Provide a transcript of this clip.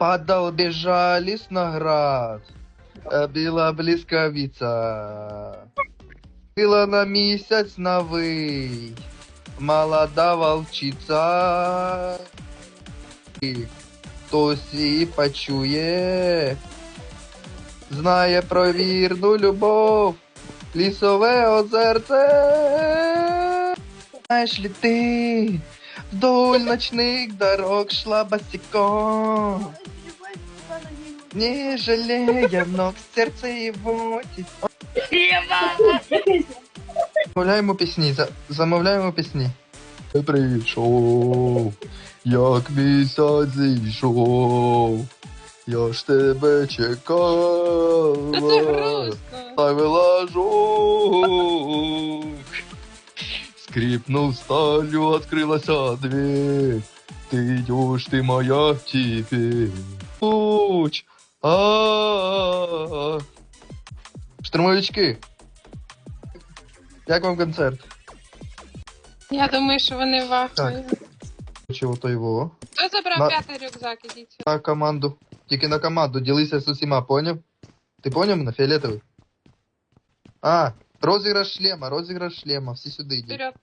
Падал безжалостно град, э, била близковица. Была на месяц новый, молода волчица. І Хтось її почує, знає про вірну любов, лісове озерце. Знаєш ли ти, Вдоль ночних дорог шла босиком, не жалея ног, серце его Замовляємо пісні, за, замовляємо пісні. Я прийшов, як місяць зійшов, я ж тебе Та це чекала, грустно. ставила жук. Скрипнув сталью, открылась дверь, ты идешь, ты моя теперь. Пуч, а Штурмовички, як вам концерт? Я думаю, що вони в ахуї. Чого то його? Хто забрав На- п'ятий рюкзак, ідіть. На команду. Тільки на команду. Ділися з усіма, поняв? Ти поняв мене? Фіолетовий? А, розіграш шлема, розіграш шлема. Всі сюди йдіть. Вперед.